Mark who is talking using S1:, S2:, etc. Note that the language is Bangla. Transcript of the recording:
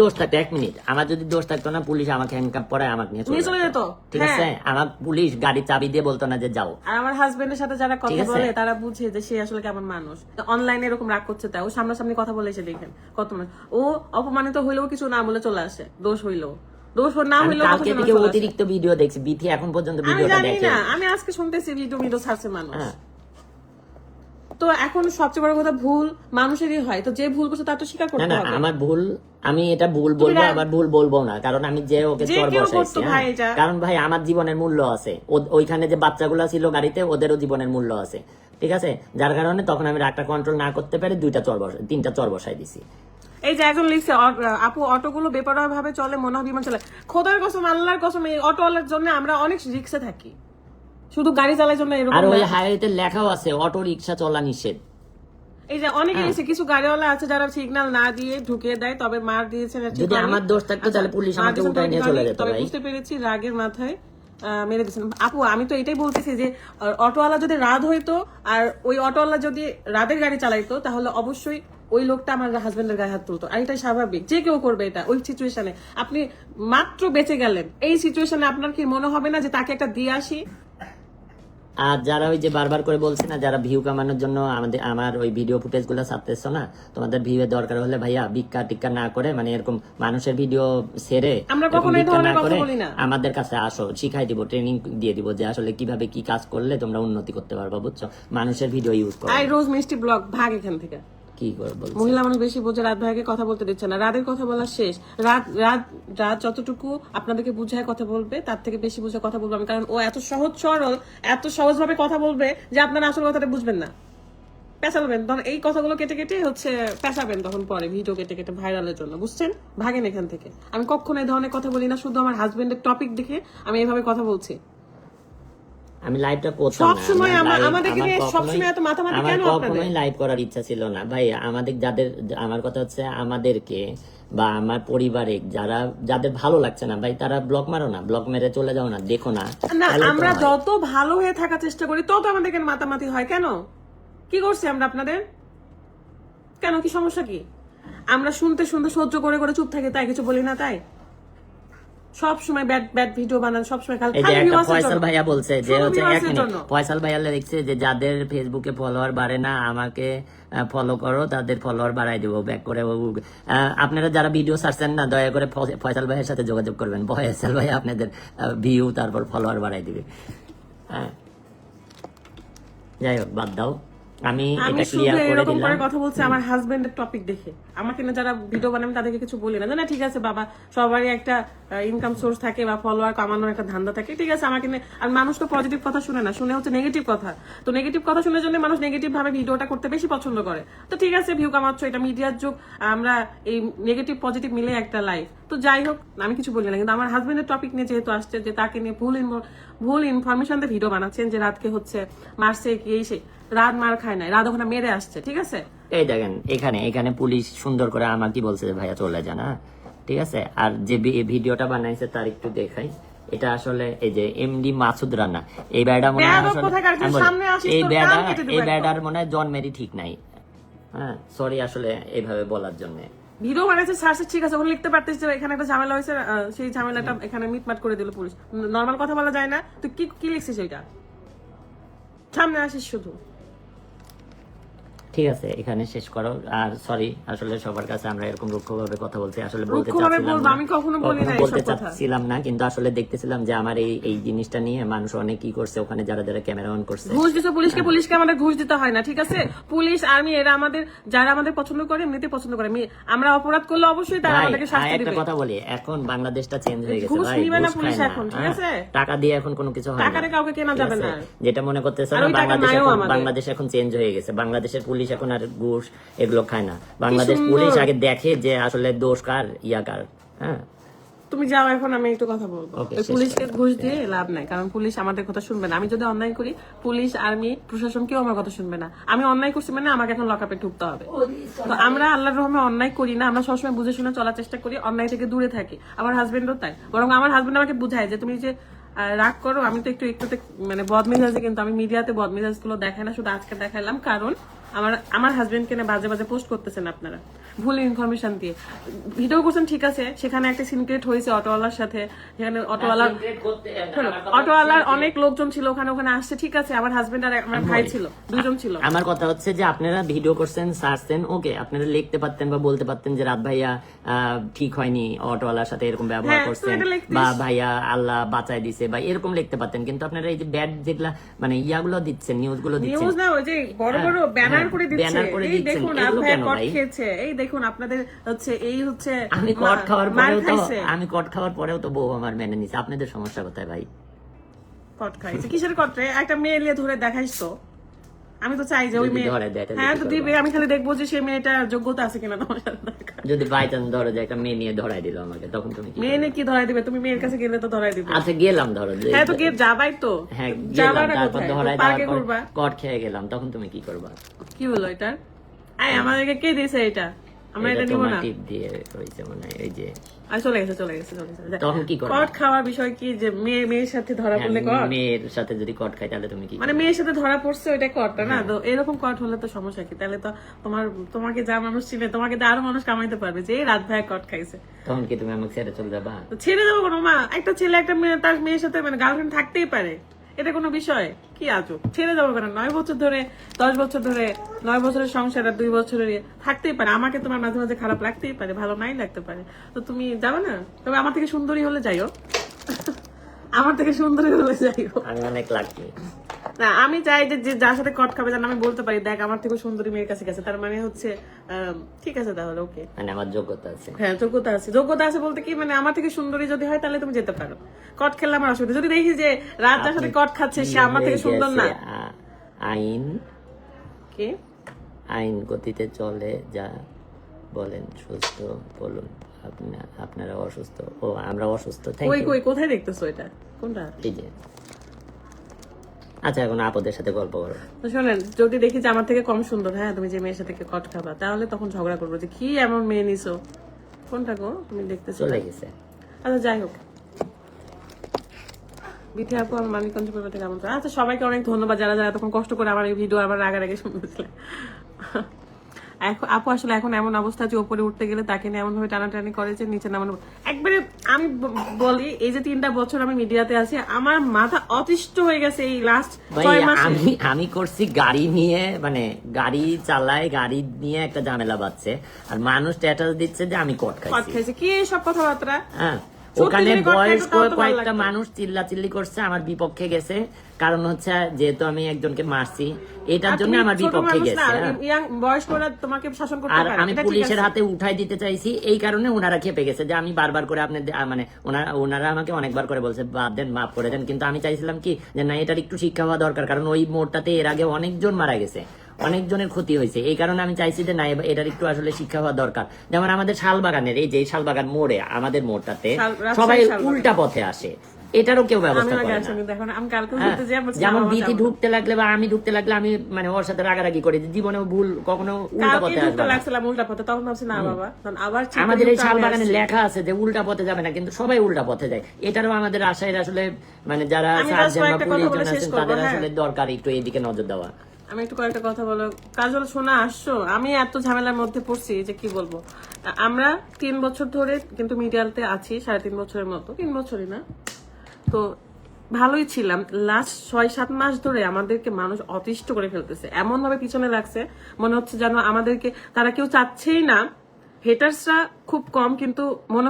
S1: দোষ থাকতো এক মিনিট। আমার যদি দোষ থাকতো না পুলিশ আমাকে হ্যান্ডকাপ পরায় আমাকে নিয়ে
S2: চলে
S1: চলে
S2: যেত।
S1: ঠিক
S2: হ্যাঁ।
S1: আছে আমার পুলিশ গাড়ি চাবি দিয়ে বলতো না যে যাও।
S2: আর আমার হাজবেন্ডের সাথে যারা কথা বলে তারা বুঝে যে সে আসলে কেমন মানুষ। অনলাইনে এরকম রাগ করছে তাই। ও সামনাসামনি কথা বলে এসে দেখেন কত মানুষ। ও অপমানিত হইলেও কিছু না বলে চলে আসে। দোষ হইলেও। দোষ না হইলেও
S1: কালকে থেকে অতিরিক্ত ভিডিও দেখছি। বিথি এখন পর্যন্ত ভিডিওটা দেখে।
S2: আমি আজকে শুনতেছি ভিডিও ভিডিও ছাড়ছে মানুষ।
S1: হ্যাঁ।
S2: তো এখন সবচেয়ে বড় কথা ভুল মানুষেরই হয়। তো যে ভুল করছে তার তো স্বীকার করতে হবে।
S1: আমার ভুল আমি এটা ভুল বলব আবার ভুল বলব না কারণ আমি যে ওকে চর বসাইছি হ্যাঁ। কারণ ভাই আমার জীবনের মূল্য আছে। ওইখানে যে বাচ্চাগুলো ছিল গাড়িতে ওদেরও জীবনের মূল্য আছে। ঠিক আছে? যার কারণে তখন আমি রাগটা কন্ট্রোল না করতে পারি দুইটা চর বসাই তিনটা চর বসাই দিছি।
S2: এই যে একজন লিখছে "অ- আপু অটোগুলো বেপরোয়া ভাবে চলে মনে হয় বিমান চলে খোদার কসম আল্লাহর কসম এই অটোওয়ালার জন্য আমরা অনেক রিক্সে থাকি। শুধু গাড়ি চালার জন্য এরকম
S1: আর ওই হাইওয়েতে লেখাও আছে অটো রিক্সা চলা নিষেধ।
S2: এই যে অনেকে
S1: হ্যাঁ।
S2: এসে কিছু গাড়িওয়ালা আছে যারা সিগন্যাল না দিয়ে ঢুকিয়ে দেয় তবে মার দিয়েছেন
S1: যদি আমার দোষ থাকতো তাহলে পুলিশ আমাকে উঠায় নিয়ে চলে যেত ভাই।
S2: বুঝতে পেরেছি রাগের মাথায় মেরে দিয়েছেন। আপু আমি তো এটাই বলতেছি যে অটোওয়ালা যদি রাত হইতো আর ওই অটোওয়ালা যদি রাতের গাড়ি চালাইতো তাহলে অবশ্যই ওই লোকটা আমার হাজবেন্ডের গায়ে হাত তুলতো। আর এটা স্বাভাবিক যে কেউ করবে এটা ওই সিচুয়েশনে আপনি মাত্র বেঁচে গেলেন। এই সিচুয়েশনে আপনার কি মনে হবে না যে তাকে একটা দিয়ে আসি?
S1: আর যারা ওই যে বারবার করে বলছে না যারা ভিউ কামানোর জন্য আমাদের আমার ওই ভিডিও ফুটেজগুলো ছাড়তেছো না তোমাদের ভিউ এর দরকার হলে ভাইয়া ভিক্ষা টিক্কা না করে মানে এরকম মানুষের ভিডিও সেরে না করে আমাদের কাছে আসো শিখাই দিব ট্রেনিং দিয়ে দিব যে আসলে কীভাবে কি কাজ করলে তোমরা উন্নতি করতে পারবা বুঝছ? মানুষের ভিডিও ইউজ করো।
S2: আই রোজ মিষ্টি ব্লগ ভাগ এখান থেকে।
S1: কি করে বলছো?
S2: মহিলা মানুষ বেশি বোঝে, রাত ভাইকে কথা বলতে দিচ্ছে না। রাতের কথা বলা শেষ। রাত রাত রাত যতটুকু আপনাদেরকে বুঝায় কথা বলবে, তার থেকে বেশি বুঝে কথা বলব আমি। কারণ ও এত সহজ সরল, এত সহজ ভাবে কথা বলবে যে আপনারা আসল কথাটা বুঝবেন না। পেঁচাবেন। তখন এই কথাগুলো কেটে কেটে হচ্ছে পেঁচাবেন তখন পরে ভিডিও কেটে কেটে ভাইরালের জন্য, বুঝছেন? ভাগেন এখান থেকে। আমি কখনো এই ধরনের কথা বলি না, শুধু আমার হাজবেন্ডের টপিক দেখে আমি এভাবে কথা বলছি।
S1: আমি লাইভটা করতাম
S2: সব সময়
S1: আমার
S2: আমা-
S1: live-
S2: আমাদেরকে
S1: আমার
S2: সবসময় এত মাথামাতি
S1: আমার
S2: কেন আপনাদের?
S1: কখনোই লাইভ করার ইচ্ছা ছিল না। ভাই আমাদের যাদের আমার কথা হচ্ছে আমাদেরকে বা আমার পরিবারে যারা যাদের ভালো লাগছে না ভাই তারা ব্লক মারো না। ব্লক মেরে চলে যাও না। দেখো না।
S2: না আমরা যত ভালো হয়ে থাকার চেষ্টা করি তত আমাদের কেন মাতামাতি হয়। কেন? কি করছি আমরা আপনাদের? কেন? কি সমস্যা কি? আমরা শুনতে শুনতে সহ্য করে করে চুপ থাকি তাই কিছু বলি না তাই? সব সময় ব্যাড ব্যাড ভিডিও বানান সব সময় খালি
S1: এই যে একটা ফয়সাল ভাইয়া বলছে যে হচ্ছে এক মিনিট ফয়সাল ভাইয়া লিখছে যে যাদের ফেসবুকে ফলোয়ার বাড়ে না আমাকে ফলো করো তাদের ফলোয়ার বাড়াই দেবো ব্যাক করে আপনারা যারা ভিডিও ছাড়ছেন না দয়া করে ফয়সাল ভাইয়ের সাথে যোগাযোগ করবেন। ফয়সাল ভাই আপনাদের ভিউ তারপর ফলোয়ার বাড়াই দিবে। হ্যাঁ। যাই হোক বাদ দাও। আমি এটা ক্লিয়ার করে
S2: এরকম করে কথা বলছি আমার হাজবেন্ডের টপিক দেখে। আমাকে না যারা ভিডিও বানাবে তাদেরকে কিছু বলি না। না ঠিক আছে বাবা সবারই একটা ইনকাম সোর্স থাকে বা ফলোয়ার কামানোর একটা ধান্দা থাকে। ঠিক আছে আমাকে আর মানুষ তো পজিটিভ কথা শুনে না শুনে হচ্ছে নেগেটিভ কথা। তো নেগেটিভ কথা শুনে জন্য মানুষ নেগেটিভ ভাবে ভিডিওটা করতে বেশি পছন্দ করে। তো ঠিক আছে ভিউ কামাচ্ছ এটা মিডিয়ার যুগ। আমরা এই নেগেটিভ পজিটিভ মিলে একটা লাইফ তো যাই হোক আমি কিছু বলি না কিন্তু আমার হাজবেন্ডের টপিক নিয়ে যেহেতু আসছে যে তাকে নিয়ে ভুল ভুল ইনফরমেশন দিয়ে ভিডিও বানাচ্ছেন যে রাতকে হচ্ছে মারছে কি এই সে রাত মার খায় নাই রাত ওখানে মেরে আসছে ঠিক আছে?
S1: এই দেখেন এখানে এখানে পুলিশ সুন্দর করে আমার কি বলছে ভাইয়া চলে যান হ্যাঁ? ঠিক আছে? আর যে ভিডিওটা বানাইছে তার একটু দেখাই। এটা আসলে এই যে এমডি মাসুদ রানা এই ব্যাডা মনে হয় এই ব্যাডা
S2: দেবো
S1: এই। ব্যাডার মনে হয় জন্মেরই ঠিক নাই। হ্যাঁ সরি আসলে এইভাবে বলার জন্য।
S2: ভিডিও বানাইছে স্যার ঠিক আছে ওখানে লিখতে পারতিস যে এখানে একটা ঝামেলা হয়েছে সেই ঝামেলাটা এখানে মিটমাট করে দিল পুলিশ। নর্মাল কথা বলা যায় না। তুই কি কি লিখছিস ওইটা? সামনে আসিস শুধু।
S1: ঠিক আছে এখানে শেষ করো। আর সরি আসলে সবার কাছে আমরা এরকম রুক্ষভাবে কথা বলছি আসলে বলতে চাচ্ছিলাম।
S2: আমি কখনো বলি না
S1: বলতে চাচ্ছিলাম না কিন্তু আসলে দেখতেছিলাম যে আমার এই এই জিনিসটা নিয়ে মানুষ অনেক কি করছে ওখানে যারা যারা ক্যামেরা অন করছে।
S2: ঘুষ দিচ্ছে পুলিশকে পুলিশকে আমাদের ঘুষ দিতে হয় না ঠিক আছে? পুলিশ আর্মি এরা আমাদের যারা আমাদের পছন্দ করে এমনিতে পছন্দ করে। আমরা অপরাধ করলে অবশ্যই তারা আমাদেরকে শাস্তি
S1: একটা কথা বলি এখন বাংলাদেশটা চেঞ্জ হয়ে গেছে ভাই
S2: নিবে না পুলিশ এখন, ঠিক
S1: হ্যাঁ?
S2: আছে?
S1: টাকা দিয়ে এখন কোনো কিছু হয় না।
S2: টাকা দিয়ে কাউকে কেনা যাবে না।
S1: যেটা মনে করতেছে বাংলাদেশ এখন বাংলাদেশ এখন চেঞ্জ হয়ে গেছে। বাংলাদেশের পুলিশ এখন আর ঘুষ এগুলো খায় না। বাংলাদেশ পুলিশ আগে দেখে যে আসলে দোষ কার ইয়া কার হ্যাঁ।
S2: তুমি যাও এখন আমি একটু কথা বলব। পুলিশকে ঘুষ দিয়ে লাভ নাই কারণ পুলিশ আমাদের কথা শুনবে না। আমি যদি অন্যায় করি পুলিশ আর্মি প্রশাসন কেউ আমার কথা শুনবে না। আমি অন্যায় করছি মানে আমাকে এখন লকআপে ঢুকতে হবে। তো আমরা আল্লাহর রহমে অন্যায় করি না আমরা সবসময় বুঝে শুনে চলার চেষ্টা করি অন্যায় থেকে দূরে থাকি। আমার হাজবেন্ডও তাই। বরং আমার হাজবেন্ড আমাকে বুঝায় যে তুমি যে রাগ করো আমি তো একটু একটুতে মানে বদমেজাজে কিন্তু আমি মিডিয়াতে বদমেজাজগুলো দেখাই না শুধু আজকে দেখাইলাম। কারণ আমার আমার হাজবেন্ডকে না বাজে বাজে পোস্ট করতেছেন আপনারা। ভুল ইনফরমেশন দিয়ে ভিডিও করছেন ঠিক আছে সেখানে একটা সিনক্রেট হয়েছে অটোওয়ালার সাথে সেখানে অটোওয়ালার অটোওয়ালার অনেক লোকজন ছিল ওখানে ওখানে আসছে ঠিক আছে আমার হাজবেন্ড আর আমার ভাই ছিল দুজন ছিল
S1: আমার কথা হচ্ছে যে আপনারা ভিডিও করছেন সারছেন ওকে আপনারা লিখতে পারতেন বা বলতে পারতেন যে রাত ভাইয়া আহ, ঠিক হয়নি অটোওয়ালার সাথে এরকম ব্যবহার
S2: হ্যাঁ,
S1: করছেন বা ভাইয়া আল্লাহ বাঁচাই দিছে বা এরকম লিখতে পারতেন কিন্তু আপনারা এই যে ব্যাড যেগুলা মানে ইয়াগুলো দিচ্ছেন নিউজগুলো দিচ্ছেন
S2: নিউজ না ওই যে বড় বড় ব্যানার
S1: হ্যাঁ,
S2: করে দিচ্ছে
S1: ব্যানার করে
S2: এই
S1: দিচ্ছেন।
S2: দেখুন
S1: এগুলো কেন
S2: কট
S1: ভাই?
S2: খেয়েছে এই দেখুন আপনাদের হচ্ছে এই হচ্ছে
S1: আমি কট খাওয়ার পরেও তো আমি কট খাওয়ার পরেও তো বউ আমার মেনে নিছে। আপনাদের সমস্যা কোথায় ভাই?
S2: কট খাইছে। কিসের কট রে? একটা মেয়ে নিয়ে ধরে দেখাইস তো। আমি তো চাই যে ওই মেয়ে হ্যাঁ তো দিবে। আমি খালি দেখব যে সেই মেয়েটার যোগ্যতা আছে কিনা তোমার সাথে
S1: যদি বাই চান্স ধরো যে একটা মেয়ে নিয়ে ধরাই দিল আমাকে তখন তুমি কি
S2: মেয়ে নিয়ে কি ধরাই দিবে? তুমি মেয়ের কাছে গেলে তো ধরাই দিবে।
S1: আচ্ছা গেলাম ধরো
S2: হ্যাঁ তো গিয়ে যাবাই তো।
S1: হ্যাঁ
S2: যাবা না কোথায়?
S1: ধরাই দেওয়ার কট খেয়ে গেলাম তখন তুমি কি করবা?
S2: কি বলল এটা? আয় আমাদেরকে কে দিয়েছে এটা? আমরা এটা
S1: এটা
S2: নিব না?
S1: টিপ দিয়ে হয়েছে মানে এই যে।
S2: আর চলে গেছে চলে গেছে চলে গেছে।
S1: তখন কি করবা
S2: কট খাওয়ার বিষয় কি? যে মেয়ে মেয়ের সাথে ধরা
S1: হ্যাঁ,
S2: পড়লে কট?
S1: মেয়ের সাথে যদি কট খাই তাহলে তুমি কি
S2: মানে মেয়ের সাথে ধরা পড়ছে ওইটা কটটা না? তো এরকম কট হলে তো সমস্যা কি? তাহলে তো তোমার তোমাকে যা মানুষ চিনে তোমাকে তো আরও মানুষ কামাইতে পারবে যে এই রাত ভাই কট খাইছে।
S1: তখন কি তুমি আমাকে ছেড়ে চলে যাবা?
S2: তো ছেড়ে দেবো কোনো মা? একটা ছেলে একটা মেয়ে তার মেয়ের সাথে মানে গার্লফ্রেন্ড থাকতেই পারে। এটা কোনো বিষয়? কি আজও ছেড়ে যাব কেন? নয় বছর ধরে, দশ বছর ধরে, নয় বছরের সংসার আর দুই বছরের থাকতেই পারে। আমাকে তোমার মাঝে মাঝে খারাপ লাগতেই পারে, ভালো নাই লাগতে পারে। তো তুমি যাবে না? তবে আমার থেকে সুন্দরী হলে যাইও। আমার থেকে সুন্দরী হলে যাইও।
S1: আমি অনেক লাকি
S2: না আমি চাই যে যে যার সাথে কট খাবে যেন আমি বলতে পারি দেখ আমার থেকে সুন্দরী মেয়ের কাছে গেছে। তার মানে হচ্ছে ঠিক আছে তাহলে ওকে
S1: মানে আমার যোগ্যতা আছে।
S2: হ্যাঁ যোগ্যতা আছে। যোগ্যতা আছে বলতে কি মানে আমার থেকে সুন্দরী যদি হয় তাহলে তুমি যেতে পারো। কট খেললে আমার অসুবিধা। যদি দেখি যে রাত যার সাথে কট খাচ্ছে সে আমার থেকে সুন্দর না।
S1: আইন।
S2: কি?
S1: আইন গতিতে চলে যা বলেন সুস্থ বলুন আপনা আপনারা অসুস্থ। ও আমরা অসুস্থ
S2: কই কই কোথায় দেখতেছো এটা? কোনটা?
S1: এই যে আচ্ছা এখন আপদের সাথে গল্প করো।
S2: তো শোনেন যদি দেখি যে আমার থেকে কম সুন্দর হ্যাঁ তুমি যে মেয়ের সাথে কট খাবা তাহলে তখন ঝগড়া করব যে কি এমন মেয়ে নিছো? কোনটা গো? তুমি দেখতেছো
S1: চলে গেছে।
S2: আচ্ছা যাই হোক। বিথি আপু আমার মানিকগঞ্জ পরিবার থেকে আমন্ত্রণ। আচ্ছা সবাইকে অনেক ধন্যবাদ যারা যারা তখন কষ্ট করে আমার এই ভিডিও আমার আগে আগে শুনতেছিলেন। এখন আপু আসলে এখন এমন অবস্থা যে উপরে উঠতে গেলে তাকে নিয়ে এমন ভাবে টানাটানি করে যে নিচে নামানো একবারে আমি বলি এই যে তিনটা বছর আমি মিডিয়াতে আছি আমার মাথা অতিষ্ঠ হয়ে গেছে এই লাস্ট ছয় মাসে।
S1: আমি আমি করছি গাড়ি নিয়ে মানে গাড়ি চালায় গাড়ি নিয়ে একটা ঝামেলা বাজছে আর মানুষ স্ট্যাটাস দিচ্ছে যে আমি কট
S2: কট
S1: খাইছি।
S2: কি সব কথাবার্তা?
S1: হ্যাঁ। ওখানে
S2: যদি কট
S1: বয়স
S2: খাইতো তাও তো ভালো
S1: কয়েকটা মানুষ চিল্লা চিল্লি করছে আমার বিপক্ষে গেছে। কারণ হচ্ছে যেহেতু আমি একজনকে মারছি এটার জন্য আমার বিপক্ষে গেছে হ্যাঁ।
S2: তোমাকে শাসন করতে
S1: আর আমি পুলিশের হাতে উঠাই দিতে চাইছি এই কারণে ওনারা খেপে গেছে যে আমি বারবার করে আপনি মানে ওনারা ওনারা আমাকে অনেকবার করে বলছে বাদ দেন মাফ করে দেন। কিন্তু আমি চাইছিলাম কি যে না এটার একটু শিক্ষা হওয়া দরকার কারণ ওই মোড়টাতে এর আগে অনেকজন মারা গেছে। অনেকজনের ক্ষতি হয়েছে। এই কারণে আমি চাইছি যে না এটার একটু আসলে শিক্ষা হওয়া দরকার। যেমন আমাদের শালবাগানের এই যে শালবাগান মোড়ে আমাদের মোড়টাতে সবাই উল্টা পথে আসে। এটারও কেউ ব্যবস্থা করে হ্যাঁ, যেমন বিথি ঢুকতে লাগলে বা আমি ঢুকতে লাগলে আমি মানে ওর সাথে রাগারাগি করি জীবনে ভুল কখনো উল্টা পথে
S2: ঢুকতে
S1: আসবে না।
S2: লাগছিলাম উল্টা পথে তখন ভাবছি না বাবা আবার
S1: আমাদের এই
S2: ঢুকতে
S1: শাল বাগানে লেখা আছে যে উল্টা পথে যাবে না কিন্তু সবাই উল্টা পথে যায়। এটারও আমাদের আশায় আসলে মানে যারা সার্জন বা পুলিশ তাদের
S2: হ্যাঁ।
S1: আসলে দরকার একটু এদিকে নজর দেওয়া।
S2: আমি একটু কয়েকটা কথা বলো। কাজল, শোনা, আসছো? আমি এত ঝামেলার মধ্যে পড়ছি যে কি বলব? আমরা তিন বছর ধরে কিন্তু মিডিয়াতে আছি, সাড়ে তিন বছরের মতো। তিন বছরই না। তো ভালোই ছিলাম। লাস্ট ছয়, সাত মাস ধরে আমাদেরকে মানুষ অতিষ্ঠ করে ফেলতেছে। এমন ভাবে পিছনে লাগছে, মনে হচ্ছে যেন আমাদেরকে, তারা কেউ চাচ্ছেই না। হেটার্সরা খুব কম, কিন্তু মনে